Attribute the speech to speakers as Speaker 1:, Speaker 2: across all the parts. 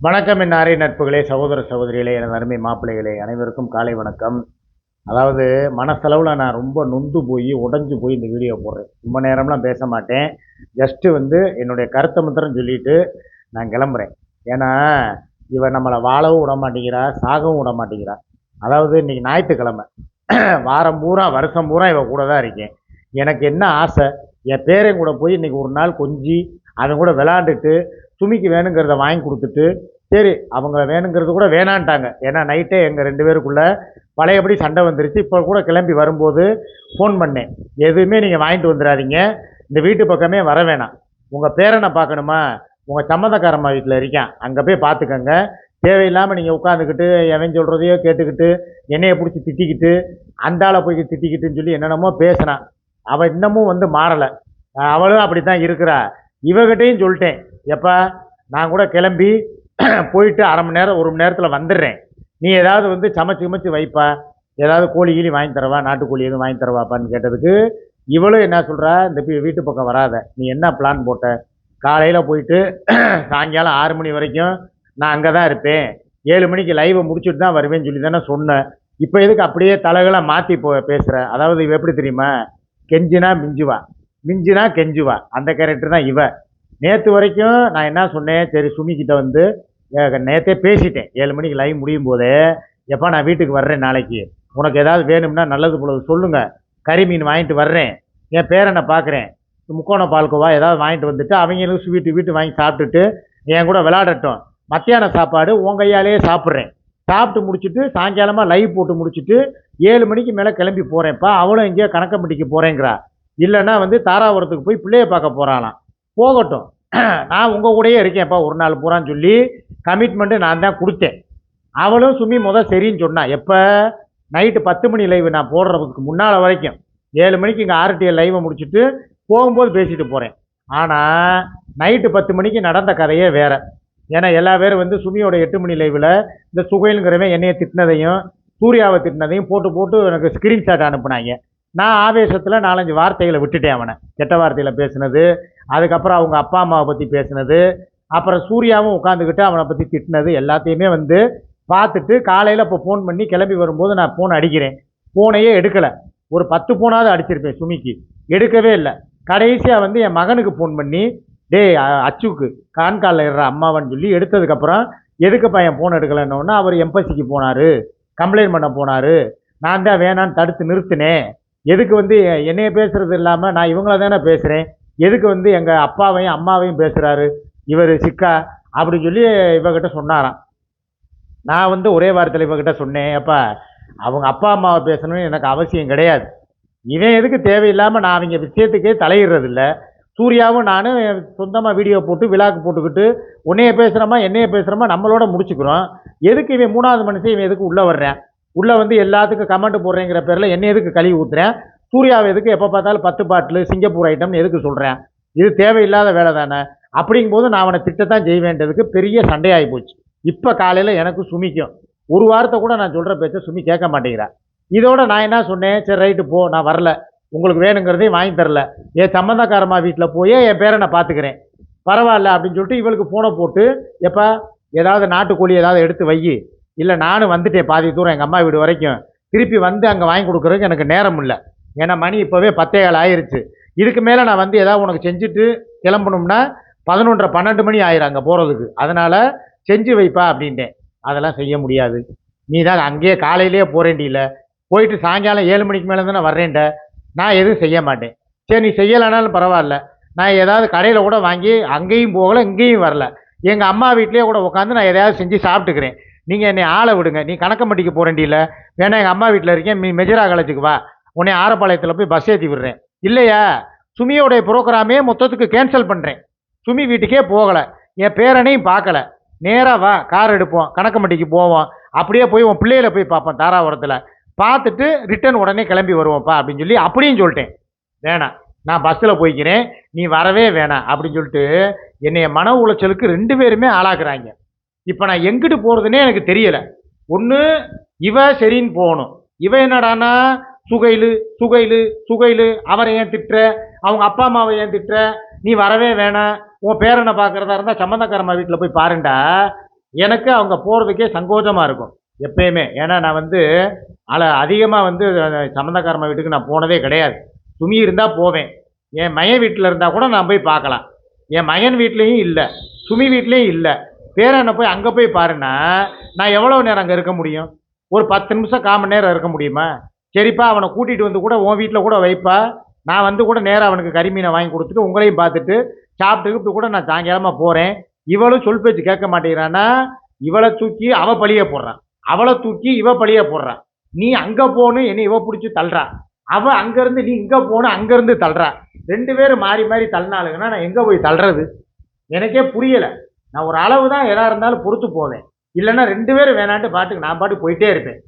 Speaker 1: வணக்கம் என் அறை நட்புகளே சகோதர சகோதரிகளே எனது அருமை மாப்பிள்ளைகளே அனைவருக்கும் காலை வணக்கம். அதாவது மனசளவில் நான் ரொம்ப நொந்து போய் உடஞ்சி போய் இந்த வீடியோ போடுறேன். ரொம்ப நேரம்லாம் பேச மாட்டேன். ஜஸ்ட்டு வந்து என்னுடைய கருத்தை மாத்திரம் சொல்லிட்டு நான் கிளம்புறேன். ஏன்னா இவன் நம்மளை வாழவும் விட மாட்டேங்கிறா சாகவும் விட மாட்டேங்கிறா. அதாவது இன்னைக்கு ஞாயிற்றுக்கிழமை. வாரம் பூரா வருஷம் பூரா இவன் கூட தான் இருக்கேன். எனக்கு என்ன ஆசை? என் பேரையும் கூட போய் இன்றைக்கி ஒரு நாள் கொஞ்சி அவன் கூட விளாண்டுட்டு சுமிக்கு வேணுங்கிறத வாங்கி கொடுத்துட்டு சரி அவங்க வேணுங்கிறது கூட வேணான்ட்டாங்க. ஏன்னா நைட்டே எங்கள் ரெண்டு பேருக்குள்ளே பழையபடி சண்டை வந்துருச்சு. இப்போ கூட கிளம்பி வரும்போது ஃபோன் பண்ணேன். எதுவுமே நீங்கள் வாங்கிட்டு வந்துடாதீங்க. இந்த வீட்டு பக்கமே வர வேணாம். உங்கள் பேரனை பார்க்கணுமா? உங்கள் சம்மந்தக்காரம்மா வீட்டில் இருக்கேன். அங்கே போய் பார்த்துக்கங்க. தேவையில்லாமல் நீங்கள் உட்காந்துக்கிட்டு எவன் சொல்கிறதையோ கேட்டுக்கிட்டு என்னையை பிடிச்சி திட்டிக்கிட்டு அந்த ஆளை போய் திட்டிக்கிட்டுன்னு சொல்லி என்னென்னமோ பேசினான் அவள் இன்னமும் வந்து மாறலை. அவளும் அப்படி தான் இருக்கிறா. இவகிட்டையும் சொல்லிட்டேன். எப்போ நான் கூட கிளம்பி போயிட்டு அரை மணி நேரம் ஒரு மணி நேரத்தில் வந்துடுறேன். நீ ஏதாவது வந்து சமைச்சு சமைச்சு வைப்பா. ஏதாவது கோழி கீழி வாங்கி தரவா நாட்டுக்கோழி எதுவும் வாங்கி தரவாப்பான்னு கேட்டதுக்கு இவளும் என்ன சொல்கிறா இந்த வீட்டு பக்கம் வராத. நீ என்ன பிளான் போட்ட? காலையில் போயிட்டு சாயங்காலம் ஆறு மணி வரைக்கும் நான் அங்கே தான் இருப்பேன். ஏழு மணிக்கு லைவை முடிச்சுட்டு தான் வருவேன்னு சொல்லி தானே சொன்னேன் இப்போ எதுக்கு அப்படியே தலைகளை மாற்றி போ பேசுகிற அதாவது இவ எப்படி தெரியுமா? கெஞ்சினா மிஞ்சுவா. மிஞ்சினா கெஞ்சுவா. அந்த கேரக்டர் தான் இவ. நேற்று வரைக்கும் நான் என்ன சொன்னேன்? சரி சுமிக்கிட்ட வந்து நேற்றே பேசிட்டேன். ஏழு மணிக்கு லைவ் முடியும் போதே எப்பா நான் வீட்டுக்கு வர்றேன் நாளைக்கு. உனக்கு ஏதாவது வேணும்னா நல்லது பொழுது சொல்லுங்க. கறி மீன் வாங்கிட்டு வர்றேன். என் பேரனை பார்க்குறேன் முக்கோண பால்கோவா ஏதாவது வாங்கிட்டு வந்துட்டு அவங்களும் ஸ்வீட்டு வீட்டு வாங்கி சாப்பிட்டுட்டு என் கூட விளாடட்டும் மத்தியான சாப்பாடு உன் கையாலேயே சாப்பிட்றேன். சாப்பிட்டு முடிச்சுட்டு சாயங்காலமாக லைவ் போட்டு முடிச்சுட்டு ஏழு மணிக்கு மேலே கிளம்பி போகிறேன்ப்பா அவளும் எங்கேயோ கணக்கம்பட்டிக்கு போகிறேங்கிறா இல்லைன்னா வந்து தாராபுரத்துக்கு போய் பிள்ளைய பார்க்க போகிறாளாம் போகட்டும். நான் உங்கள் கூடயே இருக்கேன்ப்பா ஒரு நாள் பூரான்னு சொல்லி கமிட்மெண்ட்டு நான் தான் கொடுத்தேன். அவளும் சுமி முத சரின்னு சொன்னான் எப்போ? நைட்டு பத்து மணி லைவ் நான் போடுறதுக்கு முன்னால் வரைக்கும். ஏழு மணிக்கு இங்கே ஆர்டிஎல் லைவை முடிச்சுட்டு போகும்போது பேசிட்டு போகிறேன் ஆனால் நைட்டு பத்து மணிக்கு நடந்த கதையே வேற. ஏன்னா எல்லா பேரும் வந்து சுமியோட எட்டு மணி லைவில் இந்த சுகைலுங்கிறவன் என்னையை திட்டினதையும் சூர்யாவை திட்டினதையும் போட்டு போட்டு எனக்கு ஸ்க்ரீன்ஷாட் அனுப்புனாங்க. நான் ஆவேசத்தில் நாலஞ்சு வார்த்தைகளை விட்டுட்டேன் அவனை. கெட்ட வார்த்தையில் பேசுனது அதுக்கப்புறம் அவங்க அப்பா அம்மாவை பற்றி பேசுனது அப்புறம் சூர்யாவும் உட்காந்துக்கிட்டு அவனை பற்றி திட்டினது எல்லாத்தையுமே வந்து பார்த்துட்டு காலையில் இப்போ ஃபோன் பண்ணி கிளம்பி வரும்போது நான் ஃபோன் அடிக்கிறேன். ஃபோனையே எடுக்கலை. ஒரு பத்து ஃபோனாவது அடிச்சிருப்பேன் சுமிக்கு. எடுக்கவே இல்லை. கடைசியாக வந்து என் மகனுக்கு ஃபோன் பண்ணி டேய் அச்சுக்கு கான்காலில் இடுற அம்மாவன்னு சொல்லி எடுத்ததுக்கப்புறம் எதுக்கு பையன் ஃபோன் எடுக்கலைன்னொன்னே அவர் எம்பசிக்கு போனார். கம்ப்ளைண்ட் பண்ண போனார். நான் தான் வேணான்னு தடுத்து நிறுத்தினேன். எதுக்கு வந்து என்னைய பேசுகிறது இல்லாமல் நான் இவங்கள தானே பேசுகிறேன் எதுக்கு வந்து எங்கள் அப்பாவையும் அம்மாவையும் பேசுகிறாரு இவர் சிக்கா அப்படின்னு சொல்லி இவகிட்ட சொன்னாராம். நான் வந்து ஒரே வாரத்தில் இவகிட்ட சொன்னேன் அப்பா அவங்க அப்பா அம்மாவை பேசணும்னு எனக்கு அவசியம் கிடையாது. இவன் எதுக்கு தேவையில்லாமல் நான் அவங்க விஷயத்துக்கே தலையிடுறதில்ல. சூர்யாவும் நானும் சொந்தமாக வீடியோ போட்டு விழாக்கு போட்டுக்கிட்டு உன்னைய பேசுகிறோமா என்னைய பேசுகிறோமா நம்மளோட முடிச்சுக்கிறோம். எதுக்கு இவன் மூணாவது மனுஷன் இவன் எதுக்கு உள்ளே வர்றேன்? உள்ளே வந்து எல்லாத்துக்கும் கமெண்ட் போடுறேங்கிற பேரில் என்ன எதுக்கு கழுவி ஊத்துறேன்? சூர்யாவை எதுக்கு எப்போ பார்த்தாலும் பத்து பாட்டில் சிங்கப்பூர் ஐட்டம்னு எதுக்கு சொல்கிறேன் இது தேவையில்லாத வேலை தானே? அப்படிங்கும்போது நான் அவனை திட்டத்தான் செய்வேன்றதுக்கு பெரிய சண்டையாகி போச்சு. இப்போ காலையில் எனக்கு சுமிக்கும். ஒரு வாரத்தை கூட நான் சொல்கிற பேச்சை சுமி கேட்க மாட்டேங்கிறேன் இதோட நான் என்ன சொன்னேன்? சரி ரைட்டு போ நான் வரல. உங்களுக்கு வேணுங்கிறதையும் வாங்கி தரல. என் சம்மந்தக்காரம்மா வீட்டில் போய் என் பேரை நான் பார்த்துக்கிறேன். பரவாயில்ல அப்படின்னு சொல்லிட்டு இவளுக்கு ஃபோனை போட்டு எப்போ ஏதாவது நாட்டுக்கோழி ஏதாவது எடுத்து வை. இல்லை நானும் வந்துட்டேன் பாதி தூரம் எங்கள் அம்மா வீடு வரைக்கும். திருப்பி வந்து அங்கே வாங்கி கொடுக்குறதுக்கு எனக்கு நேரம் இல்லை ஏன்னா மணி இப்போவே பத்தே ஏழு ஆயிடுச்சு இதுக்கு மேலே நான் வந்து ஏதாவது உனக்கு செஞ்சுட்டு கிளம்பணும்னா பதினொன்றரை பன்னெண்டு மணி ஆயிரும் அங்கே போகிறதுக்கு அதனால் செஞ்சு வைப்பா அப்படின்ட்டேன். அதெல்லாம் செய்ய முடியாது. நீ தான் அங்கேயே காலையிலேயே போகிறேண்டியில் போயிட்டு சாயங்காலம் ஏழு மணிக்கு மேலே தானே வர்றேன்ட நான் எதுவும் செய்ய மாட்டேன். சரி நீ செய்யலைனாலும் பரவாயில்ல. நான் ஏதாவது கடையில் கூட வாங்கி அங்கேயும் போகல இங்கேயும் வரல. எங்கள் அம்மா வீட்லேயே கூட உட்காந்து நான் எதையாவது செஞ்சு சாப்பிட்டுக்கிறேன். நீங்கள் என்னை ஆளை விடுங்க. நீ கணக்கம்பட்டிக்கு போகிறேண்டியில் வேணா எங்கள் அம்மா வீட்டில் இருக்கேன். நீ மெஜரா காலேஜுக்கு வா. உன்னை ஆரப்பாளையத்தில் போய் பஸ் ஏற்றி விடுறேன். இல்லையா? சுமியோடைய ப்ரோக்ராமே மொத்தத்துக்கு கேன்சல் பண்ணுறேன் சுமி வீட்டுக்கே போகலை. என் பேரனையும் பார்க்கல. நேராக வா கார் எடுப்போம் கணக்கம்பட்டிக்கு போவோம். அப்படியே போய் உன் பிள்ளையில போய் பார்ப்போம் தாராபுரத்தில். பார்த்துட்டு ரிட்டர்ன் உடனே கிளம்பி வருவோம்ப்பா அப்படின்னு சொல்லி அப்படியும் சொல்லிட்டேன். வேணாம் நான் பஸ்ஸில் போய்க்கிறேன். நீ வரவே வேணாம் அப்படின்னு சொல்லிட்டு என்னைய மன உளைச்சலுக்கு ரெண்டு பேருமே ஆளாக்குறாங்க. இப்போ நான் எங்கிட்டு போகிறதுனே எனக்கு தெரியலை. ஒன்று இவ சரின்னு போகணும். இவ என்னடான்னா சுகைலு சுகைலு சுகைலு அவரை ஏன் திட்டுற? அவங்க அப்பா அம்மாவை ஏன் திட்டுற? நீ வரவே வேணாம் உன் பேரனை பார்க்குறதா இருந்தால் சம்மந்தக்காரம்மா வீட்டில் போய் பாருண்டா. எனக்கு அவங்க போகிறதுக்கே சங்கோஜமாக இருக்கும் எப்பயுமே. ஏன்னா நான் வந்து அல அதிகமாக வந்து சம்மந்தக்காரம்மா வீட்டுக்கு நான் போனதே கிடையாது. சுமி இருந்தால் போவேன். என் மையன் வீட்டில் இருந்தால் கூட நான் போய் பார்க்கலாம். என் மையன் வீட்லேயும் இல்லை சுமி வீட்லேயும் இல்லை. பேரனை போய் அங்கே போய் பாருன்னா நான் எவ்வளோ நேரம் அங்கே இருக்க முடியும்? ஒரு பத்து நிமிஷம் கால் மணி நேரம் இருக்க முடியுமா? சரிப்பா அவனை கூட்டிகிட்டு வந்து கூட உன் வீட்டில் கூட வைப்பா. நான் வந்து கூட நேராக அவனுக்கு கறிமீனை வாங்கி கொடுத்துட்டு உங்களையும் பார்த்துட்டு சாப்பிட்டுக்கிட்டு கூட நான் சாயங்காலமாக போகிறேன் இவளும் சொல் பேச்சு கேட்க மாட்டேங்கிறான்னா இவளை தூக்கி அவ பழிய போடுறான் அவளை தூக்கி இவ பழிய போடுறான் நீ அங்கே போகணும் என்னை இவ பிடிச்சி தள்ளுறா. அவள் அங்கேருந்து நீ இங்கே போகணும் அங்கேருந்து தள்ளுறா. ரெண்டு பேரும் மாறி மாறி தள்ளினாளுங்கன்னா நான் எங்கே போய் தள்ளுறது? எனக்கே புரியலை. நான் ஒரு அளவு தான் எதாக இருந்தாலும் பொறுத்து போவேன். இல்லைன்னா ரெண்டு பேரும் வேணான்ட்டு பாட்டுக்கு நான் பாட்டு போயிட்டே இருப்பேன்.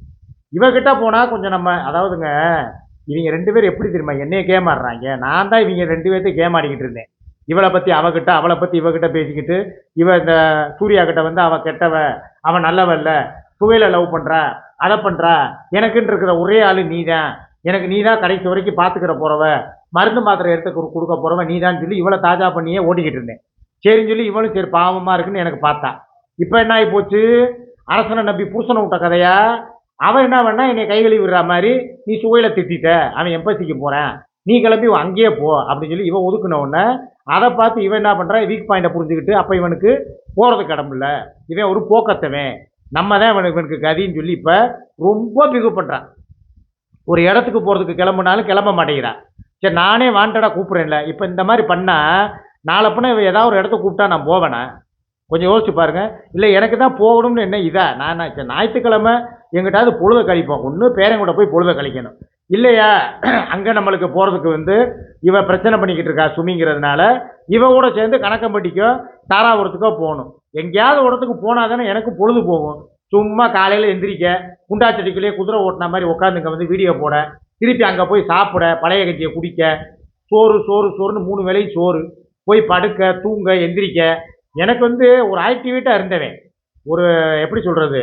Speaker 1: இவகிட்ட போனால் கொஞ்சம் நம்ம அதாவதுங்க இவங்க ரெண்டு பேரும் எப்படி தெரியுமா என்னைய கேமாடுறாங்க நான் தான் இவங்க ரெண்டு பேர்த்தையும் கேமாடிக்கிட்டு இருந்தேன். இவளை பற்றி அவகிட்ட அவளை பற்றி இவகிட்ட பேசிக்கிட்டு இவ இந்த சூர்யா கிட்ட வந்து அவள் கெட்டவ அவன் நல்லவ இல்ல சுவையில லவ் பண்ணுறா அதை பண்ணுறா எனக்குன்னு இருக்கிற ஒரே ஆள் நீ தான் எனக்கு நீ தான் கடைசி வரைக்கும் பார்த்துக்கிற போறவ மருந்து மாத்திரை எடுத்து கொடு- கொடுக்க போறவ நீ தான் சொல்லி இவளை தாஜா பண்ணியே ஓட்டிக்கிட்டு இருந்தேன். சரின்னு சொல்லி இவளும் சரி பாவமாக இருக்குன்னு எனக்கு பார்த்தா. இப்போ என்ன ஆகி போச்சு? அரசனை நம்பி புருஷனை விட்ட கதையா? அவன் என்ன பண்ணா என்னை கை விடுற மாதிரி நீ சுவையில திட்டிட்ட. அவன் எம்பசிக்கு போகிறேன் நீ கிளம்பி அங்கேயே போ அப்படின்னு சொல்லி இவன் ஒதுக்குன உடனே அதை பார்த்து இவன் என்ன பண்ணுறான் வீக் பாயிண்டை புரிஞ்சுக்கிட்டு அப்போ இவனுக்கு போகிறதுக்கு இடம் இவன் ஒரு போக்கத்தவன். நம்ம தான் இவனுக்கு இவனுக்கு கதின்னு சொல்லி இப்போ ரொம்ப பிகு பண்ணுறான் ஒரு இடத்துக்கு போகிறதுக்கு கிளம்புனாலும் கிளம்ப மாட்டேங்கிறான். சரி நானே வாண்டடாக கூப்பிட்றேன்ல. இப்போ இந்த மாதிரி பண்ணால் நாளை இவன் ஏதாவது ஒரு இடத்த கூப்பிட்டா நான் போவேனே? கொஞ்சம் யோசிச்சு பாருங்க. இல்லை எனக்கு தான் போகணும்னு என்ன இதா? நான் நான் ஞாயிற்றுக்கிழமை எங்கிட்டாவது பொழுத கழிப்போம். ஒன்று பேரன் கூட போய் பொழுத கழிக்கணும். இல்லையா? அங்கே நம்மளுக்கு போகிறதுக்கு வந்து இவ பிரச்சனை பண்ணிக்கிட்டு இருக்கா சுமிங்கிறதுனால இவ கூட சேர்ந்து கணக்கம்பட்டிக்கோ தாராபுரத்துக்கோ போகணும். எங்கேயாவது இடத்துக்கு போனால் தானே எனக்கு பொழுது போகும். சும்மா காலையில் எந்திரிக்க குண்டாச்சடிக்குள்ளேயே குதிரை ஓட்டின மாதிரி உட்காந்து இங்கே வந்து வீடியோ போட திருப்பி அங்கே போய் சாப்பிட பழைய கஞ்சியை குடிக்க சோறு சோறு சோறுன்னு மூணு வேளையும் சோறு. போய் படுக்க தூங்க எந்திரிக்க எனக்கு வந்து ஒரு ஆக்டிவேட்டாக இருந்தவன். ஒரு எப்படி சொல்கிறது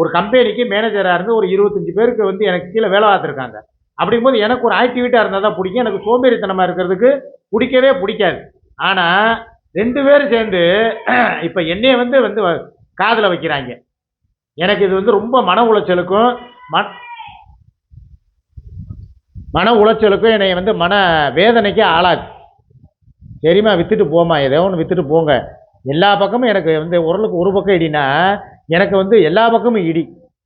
Speaker 1: ஒரு கம்பெனிக்கு மேனேஜராக இருந்து ஒரு இருபத்தஞ்சி பேருக்கு வந்து எனக்கு கீழே வேலை பார்த்துருக்காங்க. அப்படிங்கும்போது எனக்கு ஒரு ஆக்டிவேட்டாக இருந்தால் தான் பிடிக்கும். எனக்கு சோம்பேறித்தனமாக இருக்கிறதுக்கு பிடிக்கவே பிடிக்காது. ஆனால் ரெண்டு பேரும் சேர்ந்து இப்போ என்னைய வந்து வந்து காதில் வைக்கிறாங்க. எனக்கு இது வந்து ரொம்ப மன உளைச்சலுக்கும் மன மன உளைச்சலுக்கும் என்னை வந்து மன வேதனைக்கு ஆளாது சரிம்மா விற்றுட்டு போமா ஏதோ ஒன்று விற்றுட்டு போங்க. எல்லா பக்கமும் எனக்கு வந்து உரலுக்கு ஒரு பக்கம் இடினா எனக்கு வந்து எல்லா பக்கமும் இடி.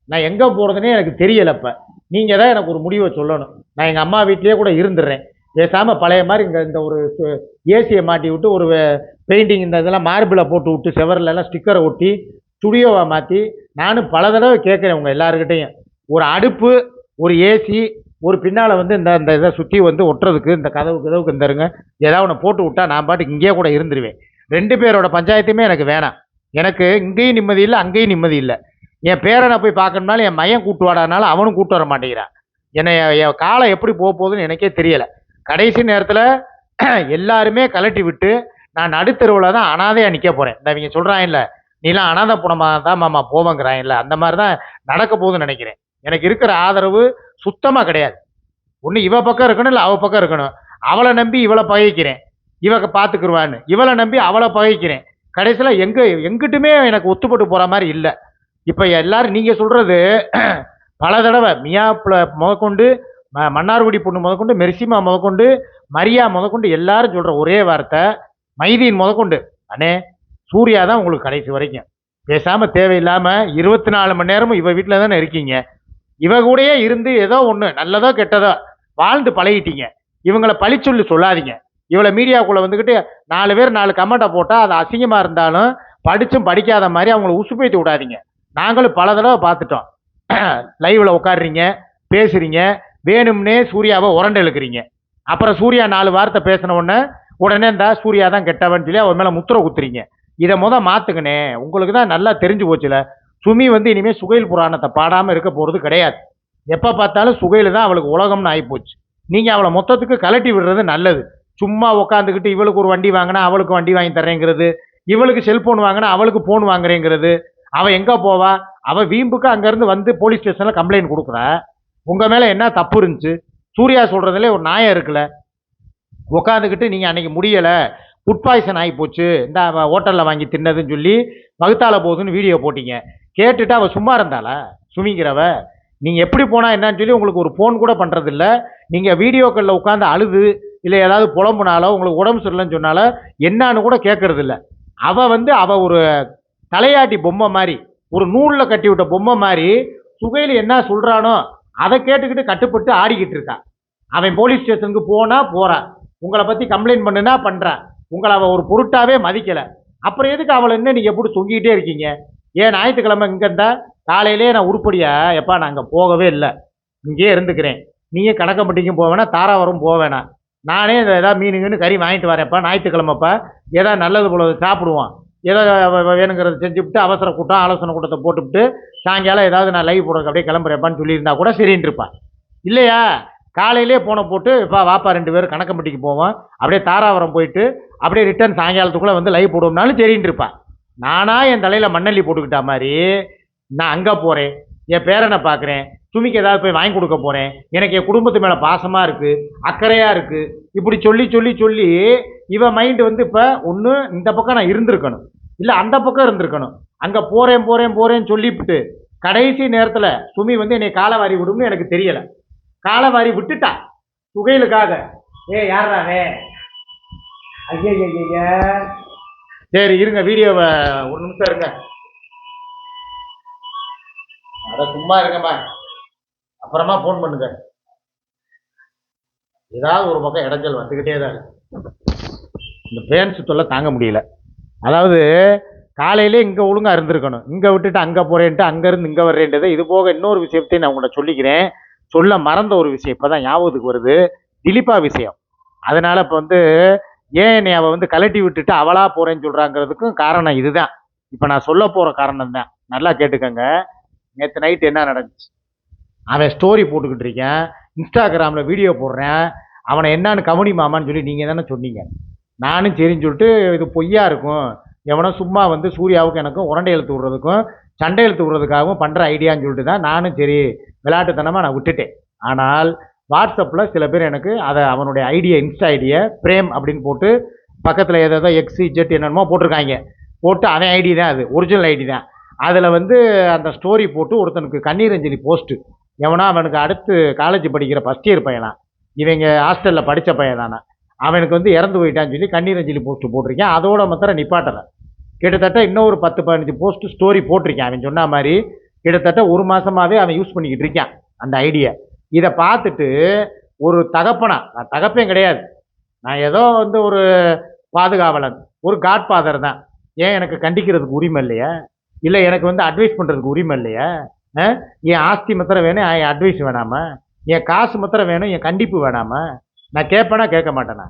Speaker 1: நான் எங்கே போகிறதுனே எனக்கு தெரியலை நீங்கள் தான் எனக்கு ஒரு முடிவை சொல்லணும். நான் எங்கள் அம்மா வீட்லேயே கூட இருந்துடுறேன் பேசாமல் பழைய மாதிரி இங்கே இந்த ஒரு ஏசியை மாட்டி விட்டு ஒரு பெயிண்டிங் இந்த இதெல்லாம் மார்பிளை போட்டு விட்டு செவர்ல ஸ்டிக்கரை ஒட்டி ஸ்டுடியோவை மாற்றி நானும் பல தடவை கேட்குறேன் உங்கள் எல்லாருக்கிட்டையும் ஒரு அடுப்பு ஒரு ஏசி ஒரு பின்னால் வந்து இந்த இந்த இதை சுற்றி வந்து ஒட்டுறதுக்கு இந்த கதவு கதவுக்கு இருந்துருங்க ஏதாவது ஒன்று போட்டு விட்டா நான் பாட்டுக்கு இங்கேயே கூட இருந்துருவேன். ரெண்டு பேரோட பஞ்சாயத்துமே எனக்கு வேணாம். எனக்கு இங்கேயும் நிம்மதி இல்லை அங்கேயும் நிம்மதி இல்லை. என் பேரனை போய் பார்க்கணுனாலும் என் மையன் கூட்டு வாடானாலும் அவனும் கூட்டு வர மாட்டேங்கிறான். என்னை என் காலம் எப்படி போக போகுதுன்னு எனக்கே தெரியலை. கடைசி நேரத்தில் எல்லாருமே கலட்டி விட்டு நான் நடுத்தருவில் தான் அனாதையாக நிற்க போகிறேன் இந்த இவங்க சொல்கிறான் இல்லை நீலாம் அனாதை புனமாக தான் மாமா போவங்கிறான் இல்லை அந்த மாதிரி தான் நடக்க போகுதுன்னு நினைக்கிறேன். எனக்கு இருக்கிற ஆதரவு சுத்தமாக கிடையாது. ஒன்று இவ பக்கம் இருக்கணும் இல்லை அவ பக்கம் இருக்கணும். அவளை நம்பி இவளை பகைக்கிறேன். இவ பார்த்துக்குருவான்னு இவளை நம்பி அவளை பகைக்கிறேன். கடைசியில் எங்கே எங்கிட்டுமே எனக்கு ஒத்துப்பட்டு போகிற மாதிரி இல்லை. இப்போ எல்லாரும் நீங்கள் சொல்கிறது பல தடவை. மியாப்பில் முதற்கொண்டு ம மன்னார்குடி பொண்ணு முதற்கொண்டு மெர்சிமா முதற்கொண்டு மரியா முதற்கொண்டு எல்லாரும் சொல்கிற ஒரே வார்த்தை. மைதீன் முதற்கொண்டு அண்ணே சூர்யா தான் உங்களுக்கு கடைசி வரைக்கும். பேசாமல் தேவையில்லாமல் இருபத்தி நாலு மணி நேரமும் இவ வீட்டில் தானே இருக்கீங்க. இவ கூடயே இருந்து ஏதோ ஒன்று நல்லதோ கெட்டதோ வாழ்ந்து பழகிட்டீங்க. இவங்களை பழிச்சொல்லி சொல்லாதீங்க. இவ்வளோ மீடியாக்குள்ளே வந்துக்கிட்டு நாலு பேர் நாலு கமெண்ட்டை போட்டால் அது அசிங்கமாக இருந்தாலும் படித்தும் படிக்காத மாதிரி அவங்கள உசுப்பேற்றி விடாதீங்க. நாங்களும் பல தடவை பார்த்துட்டோம். லைவில் உட்காடுறீங்க பேசுகிறீங்க வேணும்னே சூர்யாவை உரண்டு இழுக்கிறீங்க. அப்புறம் சூர்யா நாலு வார்த்தை பேசின உடனே உடனே இந்த சூர்யா தான் கெட்டவன் சொல்லி அவன் மேலே முத்திரை குத்துறீங்க. இதை மொதல் மாற்றுக்கணே உங்களுக்கு தான் நல்லா தெரிஞ்சு போச்சுல. சுமி வந்து இனிமேல் சுகையில் புராணத்தை பாடாமல் இருக்க போகிறது கிடையாது. எப்போ பார்த்தாலும் சுகையில் தான் அவளுக்கு உலகம்னு ஆகிப்போச்சு நீங்கள் அவளை மொத்தத்துக்கு கலட்டி விடுறது நல்லது. சும்மா உட்காந்துக்கிட்டு இவளுக்கு ஒரு வண்டி வாங்கினா அவளுக்கு வண்டி வாங்கி தரேங்கிறது இவளுக்கு செல்ஃபோன் வாங்கினா அவளுக்கு ஃபோன் வாங்குறேங்கிறது. அவள் எங்கே போவா? அவள் வீம்புக்கு அங்கேருந்து வந்து போலீஸ் ஸ்டேஷனில் கம்ப்ளைண்ட் கொடுக்குறா. உங்கள் மேலே என்ன தப்பு இருந்துச்சு? சூர்யா சொல்கிறதுல ஒரு நியாயம் இருக்குல்ல. உட்காந்துக்கிட்டு நீங்கள் அன்றைக்கி முடியலை. ஃபுட் பாய்சன் ஆகி போச்சு. இந்த ஹோட்டலில் வாங்கி தின்னதுன்னு சொல்லி வகுத்தால போகுதுன்னு வீடியோ போட்டிங்க. கேட்டுட்டு அவள் சும்மா இருந்தாளா? சுமிங்கிறவ. நீங்கள் எப்படி போனால் என்னன்னு சொல்லி உங்களுக்கு ஒரு ஃபோன் கூட பண்ணுறதில்ல நீங்கள் வீடியோக்களில் உட்காந்து அழுது இல்லை ஏதாவது புலம்புனாலோ உங்களுக்கு உடம்பு சரியில்லைன்னு சொன்னாலோ என்னான்னு கூட கேட்கறதில்ல அவள் வந்து அவள் ஒரு தலையாட்டி பொம்மை மாதிரி ஒரு நூலில் கட்டி விட்ட பொம்மை மாதிரி சுகையில் என்ன சொல்கிறானோ அதை கேட்டுக்கிட்டு கட்டுப்பட்டு ஆடிக்கிட்டு இருக்கான் அவன் போலீஸ் ஸ்டேஷனுக்கு போனால் போகிறான் உங்களை பற்றி கம்ப்ளைண்ட் பண்ணுனா பண்ணுறான் உங்களை அவள் ஒரு பொருட்டாவே மதிக்கலை. அப்புறம் எதுக்கு அவளை என்ன நீங்கள் எப்படி தொங்கிக்கிட்டே இருக்கீங்க? ஏன் ஞாயிற்றுக்கிழமை இங்கே இருந்தால் காலையிலே நான் உருப்படியா எப்பா நான் அங்கே போகவே இல்லை. இங்கேயே இருந்துக்கிறேன். நீயே கணக்கம்பட்டிக்கும் போவேணா தாராவரம் போக நானே இந்த ஏதாவது மீனுங்கன்னு கறி வாங்கிட்டு வரேன்ப்பா ஞாயிற்றுக்கிழமைப்பா. ஏதாவது நல்லது போல சாப்பிடுவான். ஏதோ வேணுங்கிறத செஞ்சுவிட்டு அவசர கூட்டம் ஆலோசனை கூட்டத்தை போட்டுவிட்டு சாயங்காலம் ஏதாவது நான் லைவ் போடுறதுக்கு அப்படியே கிளம்புறேப்பான்னு சொல்லியிருந்தா கூட சரின்னு இருப்பான் இல்லையா? காலையிலே போனை போட்டு இப்போ வாப்பா ரெண்டு பேரும் கணக்கம்பட்டிக்கு போவோம். அப்படியே தாராவரம் போயிட்டு அப்படியே ரிட்டர்ன் சாயங்காலத்துக்குள்ளே வந்து லைவ் போடுவோம்னாலும் சரின்னு இருப்பான் நானாக என் தலையில் மண்ணள்ளி போட்டுக்கிட்ட மாதிரி நான் அங்கே போகிறேன் என் பேரனை பார்க்குறேன் சுமிக்கு ஏதாவது போய் வாங்கி கொடுக்க போகிறேன் எனக்கு என் குடும்பத்து மேலே பாசமாக இருக்குது அக்கறையாக இருக்குது இப்படி சொல்லி சொல்லி சொல்லி இவன் மைண்டு வந்து இப்போ ஒன்று இந்த பக்கம் நான் இருந்திருக்கணும். இல்லை அந்த பக்கம் இருந்திருக்கணும். அங்கே போகிறேன் போகிறேன் போகிறேன்னு சொல்லிவிட்டு கடைசி நேரத்தில் சுமி வந்து என்னை காலவாரி விடும்னு எனக்கு தெரியலை. காலை வாரி விட்டுட்டா. புகையிலுக்காக. ஏ யாராவே ஐயா ஐயா சரி இருங்க வீடியோவை ஒரு நிமிஷம் இருங்க. அட சும்மா இருங்கம்மா. அப்புறமா ஃபோன் பண்ணுங்க. ஏதாவது ஒரு பக்கம் இடைஞ்சல் வந்துக்கிட்டே தான் இருக்கு. இந்த பேரண்ட்ஸ் தொல்லை தாங்க முடியல. அதாவது காலையிலே இங்கே ஒழுங்காக இருந்திருக்கணும். இங்கே விட்டுட்டு அங்கே போகிறேன்ட்டு அங்கேருந்து இங்கே வர்றேன்றது இது போக இன்னொரு விஷயத்தையும் நான் உங்கள்கிட்ட சொல்லிக்கிறேன். சொல்ல மறந்த ஒரு விஷயம் இப்போ தான் ஞாபகத்துக்கு வருது. திலீப்பா விஷயம். அதனால் இப்போ வந்து ஏன் என்னை அவள் வந்து கலட்டி விட்டுட்டு அவளாக போகிறேன்னு சொல்கிறாங்கிறதுக்கும் காரணம் இதுதான். இப்போ நான் சொல்ல போகிற காரணம் தான் நல்லா கேட்டுக்கங்க. நேற்று நைட் என்ன நடந்துச்சு? அவன் ஸ்டோரி போட்டுக்கிட்டு இருக்கேன். இன்ஸ்டாகிராமில் வீடியோ போடுறேன். அவனை என்னன்னு கவனி மாமான்னு சொல்லி நீங்கள் தானே சொன்னீங்க. நானும் சரின்னு சொல்லிட்டு இது பொய்யா இருக்கும். எவனோ சும்மா வந்து சூர்யாவுக்கும் எனக்கும் உரண்டை எழுத்து விடுறதுக்கும் சண்டை இழுத்து விடுறதுக்காகவும் பண்ணுற ஐடியான்னு சொல்லிட்டு தான் நானும் சரி விளையாட்டுத்தனமாக நான் விட்டுட்டேன். ஆனால் வாட்ஸ்அப்பில் சில பேர் எனக்கு அதை அவனுடைய ஐடியா இன்ஸ்டா ஐடியை பிரேம் அப்படின்னு போட்டு பக்கத்தில் ஏதோ எக்ஸி ஜெட் என்னென்னமோ போட்டிருக்காங்க. போட்டு அவன் ஐடி தான் அது ஒரிஜினல் ஐடி தான். அதில் வந்து அந்த ஸ்டோரி போட்டு ஒருத்தனுக்கு கண்ணீர் அஞ்சலி போஸ்ட்டு எவனா அவனுக்கு அடுத்து காலேஜ் படிக்கிற ஃபஸ்ட் இயர் பையனா? இவங்க ஹாஸ்டலில் படித்த பையனானா அவனுக்கு வந்து இறந்து போயிட்டான்னு சொல்லி கண்ணீர் அஞ்சலி போஸ்ட்டு போட்டிருக்கேன். அதோட மாத்திரம் நிப்பாட்டலை. கிட்டத்தட்ட இன்னொரு பத்து பதினஞ்சு போஸ்ட் ஸ்டோரி போட்டிருக்கேன். அவன் சொன்ன மாதிரி கிட்டத்தட்ட ஒரு மாதமாகவே அவன் யூஸ் பண்ணிக்கிட்டு இருக்கான் அந்த ஐடியா இதை பார்த்துட்டு ஒரு தகப்பனா நான் தகப்பேன் கிடையாது. நான் ஏதோ வந்து ஒரு பாதுகாவலன் ஒரு காட் ஃபாதர் தான். ஏன் எனக்கு கண்டிக்கிறதுக்கு உரிமை இல்லையா? இல்லை எனக்கு வந்து அட்வைஸ் பண்ணுறதுக்கு உரிமை இல்லையா? என் ஆஸ்தி மாத்திரம் வேணும் என் அட்வைஸ் வேணாமா? என் காசு மாத்திரம் வேணும் என் கண்டிப்பு வேணாமா? நான் கேட்பேனா கேட்க மாட்டேனா?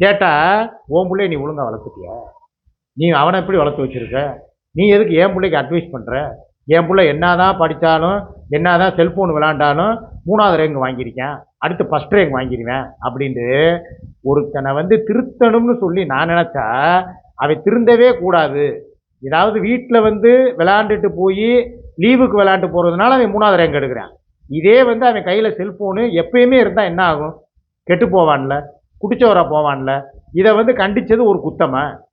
Speaker 1: கேட்டால் உன் பிள்ளைய நீ ஒழுங்கா வளர்த்துட்டியா? நீ அவனை எப்படி வளர்த்து வச்சிருக்க? நீ எதுக்கு என் பிள்ளைக்கு அட்வைஸ் பண்ணுற என் பிள்ளை என்ன தான் படித்தாலும் என்ன தான் செல்ஃபோன் விளாண்டாலும் மூணாவது ரேங்க் வாங்கியிருக்கேன். அடுத்து ஃபஸ்ட் ரேங்க் வாங்கிடுவேன் அப்படின்ட்டு ஒருத்தனை வந்து திருத்தணும்னு சொல்லி நான் நினச்சா அவை திருந்தவே கூடாது. ஏதாவது வீட்டில் வந்து விளாண்டுட்டு போய் லீவுக்கு விளையாட்டு போகிறதுனால அவன் மூணாவது ரேங்க் எடுக்கிறான். இதே வந்து அவன் கையில் செல்ஃபோனு எப்பயுமே இருந்தால் என்ன ஆகும்? கெட்டு போவான்ல குடிச்சவரா போவான்ல. இதை வந்து கண்டித்தது ஒரு குத்தமாக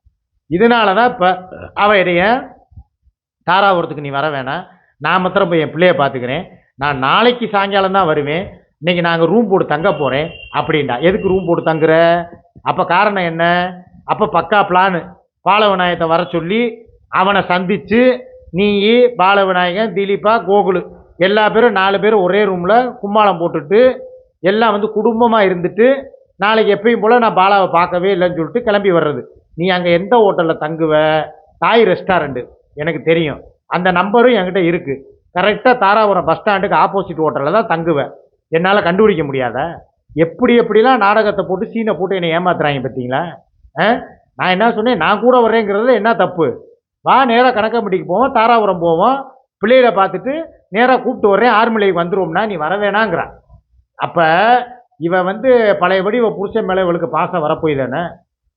Speaker 1: இதனால தான் இப்போ அவன் இடைய தாராபுரத்துக்கு நீ வர வேணாம். நான் மாத்திரம் போய் என் பிள்ளைய பார்த்துக்கிறேன். நான் நாளைக்கு சாயங்காலம் தான் வருவேன். இன்னைக்கு நாங்கள் ரூம் போட்டு தங்க போகிறேன் அப்படின்டா. எதுக்கு ரூம் போட்டு தங்குற? அப்போ காரணம் என்ன? அப்போ பக்கா பிளானு பாலவிநாயகத்தை வர சொல்லி அவனை சந்தித்து நீ பால விநாயகன் திலீபா கோகுலு. எல்லா பேரும் நாலு பேரும் ஒரே ரூமில் கும்மாளம் போட்டுட்டு எல்லாம் வந்து குடும்பமாக இருந்துட்டு நாளைக்கு எப்பயும் போல் நான் பாலாவை பார்க்கவே இல்லைன்னு சொல்லிட்டு கிளம்பி வர்றது. நீ அங்கே எந்த ஹோட்டலில் தங்குவ? தாய் ரெஸ்டாரண்ட்டு எனக்கு தெரியும். அந்த நம்பரும் என்கிட்ட இருக்குது கரெக்டாக தாராபுரம் பஸ் ஸ்டாண்டுக்கு ஆப்போசிட் ஹோட்டலில் தான் தங்குவேன் என்னால் கண்டுபிடிக்க முடியாத? எப்படி எப்படிலாம் நாடகத்தை போட்டு சீனை போட்டு என்னை ஏமாத்துறாங்க பார்த்தீங்களா ஆ? நான் என்ன சொன்னேன்? நான் கூட வர்றேங்கிறதுல என்ன தப்பு? வா நேராக கணக்கம்பட்டிக்கு போவோம் தாராபுரம் போவோம். பிள்ளைகளை பார்த்துட்டு நேராக கூப்பிட்டு வர்றேன் ஆர்மிலைக்கு வந்துருவோம்னா நீ வர வேணாங்கிறான் அப்போ இவன் வந்து பழையபடி இவன் புருஷன் மேலே இவளுக்கு பாசம் வரப்போய் தானே?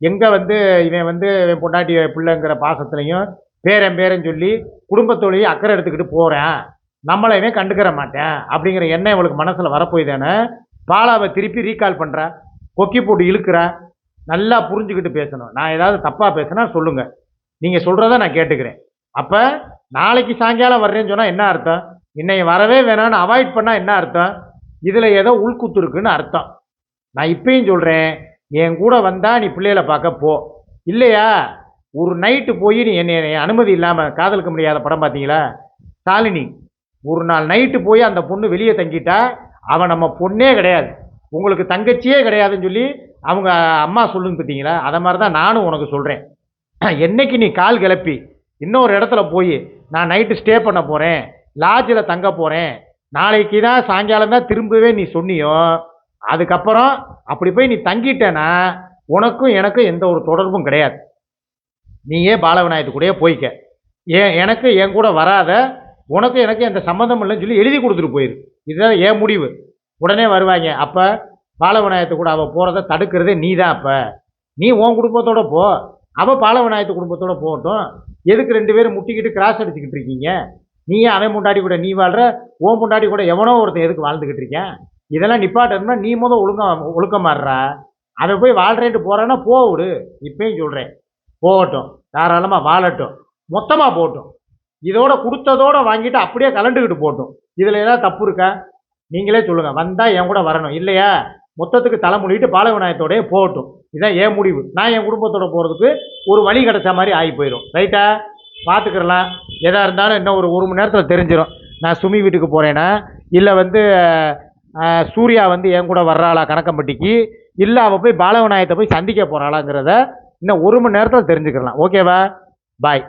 Speaker 1: எங்கே வந்து இவன் வந்து இவன் பொண்டாட்டி பிள்ளைங்கிற பாசத்துலையும் பேரன் பேரன் சொல்லி குடும்பத்தோடையும் அக்கறை எடுத்துக்கிட்டு போகிறேன் நம்மளை இவன் கண்டுக்கிற மாட்டேன் அப்படிங்கிற எண்ணம் இவளுக்கு மனசில் வரப்போய் தானே? பாலாவை திருப்பி ரீகால் பண்ணுறேன் கொக்கி போட்டு இழுக்கிறேன் நல்லா புரிஞ்சுக்கிட்டு பேசணும். நான் ஏதாவது தப்பாக பேசினா சொல்லுங்கள் நீங்கள் சொல்கிறத நான் கேட்டுக்கிறேன். அப்போ நாளைக்கு சாயங்காலம் வர்றேன்னு சொன்னால் என்ன அர்த்தம்? இன்னைக்கு வரவே வேணாம்னு அவாய்ட் பண்ணால் என்ன அர்த்தம்? இதில் ஏதோ உள்குத்து இருக்குன்னு அர்த்தம். நான் இப்பயும் சொல்கிறேன் என் கூட வந்தால் நீ பிள்ளைகளை பார்க்க போ. இல்லையா? ஒரு நைட்டு போய் நீ என்னை அனுமதி இல்லாமல் காதலிக்க முடியாத படம் பார்த்தீங்களா? சாலினி ஒரு நாள் நைட்டு போய் அந்த பொண்ணு வெளியே தங்கிட்டா அவன் நம்ம பொண்ணே கிடையாது. உங்களுக்கு தங்கச்சியே கிடையாதுன்னு சொல்லி அவங்க அம்மா சொல்லுங்க பார்த்தீங்களா? அதை மாதிரி தான் நானும் உனக்கு சொல்கிறேன் என்னைக்கு நீ கால் கிளப்பி இன்னொரு இடத்துல போய் நான் நைட்டு ஸ்டே பண்ண போகிறேன் லாட்ஜில் தங்க போகிறேன் நாளைக்கு தான் சாயங்காலம் தான் திரும்பவே நீ சொன்னியோ? அதுக்கப்புறம் அப்படி போய் நீ தங்கிட்டேன்னா உனக்கும் எனக்கும் எந்த ஒரு தொடர்பும் கிடையாது. நீயே பாலவிநாயகத்து கூடயே போய்க்க. ஏன் எனக்கு என் கூட வராத உனக்கும் எனக்கு எந்த சம்மந்தம் இல்லைன்னு சொல்லி எழுதி கொடுத்துட்டு போயிரு. இதுதான் என் முடிவு. உடனே வருவாங்க அப்போ பாலவிநாயகத்து கூட அவள் போகிறத தடுக்கிறதே நீ தான் அப்போ. நீ உன் குடும்பத்தோட போ. அவன் பாலவநாயத்து குடும்பத்தோட போகட்டும். எதுக்கு ரெண்டு பேரும் முட்டிக்கிட்டு கிராஸ் அடிச்சுக்கிட்டு இருக்கீங்க? நீ ஏன் அவன் முண்டாடி கூட நீ வாழ்ற ஓன் முண்டாடி கூட எவனோ ஒருத்தன் எதுக்கு வாழ்ந்துக்கிட்டு இருக்கேன்? இதெல்லாம் நிப்பாட்டணும்னா நீ முத ஒழுங்கா ஒழுக்கமாடுறா அவன் போய் வாழ்றேன்ட்டு போகிறான்னா போ விடு. இப்பயும் சொல்கிறேன் போகட்டும். தாராளமாக வாழட்டும். மொத்தமாக போகட்டும். இதோட கொடுத்ததோட வாங்கிட்டு அப்படியே கலண்டுக்கிட்டு போட்டோம் இதில் ஏதாவது தப்பு இருக்கா? நீங்களே சொல்லுங்கள் வந்தால் என் கூட வரணும். இல்லையா? மொத்தத்துக்கு தலை மூடிட்டு போகட்டும். இதான் என் முடிவு. நான் என் குடும்பத்தோட போகிறதுக்கு ஒரு வழி கிடைச்ச மாதிரி ஆகி போயிடும் ரைட்டா பார்த்துக்கிறலாம் எதாக இருந்தாலும் இன்னும் ஒரு ஒரு மணி நேரத்தில் தெரிஞ்சிடும் நான் சுமி வீட்டுக்கு போகிறேன்னா இல்லை வந்து சூர்யா வந்து என் கூட வர்றாளா கணக்கம்பட்டிக்கு இல்லை அவள் போய் பாலவிநாயகத்தை போய் சந்திக்க போகிறாளாங்கிறத இன்னும் ஒரு மணி நேரத்தில் தெரிஞ்சுக்கலாம் ஓகேவா பாய்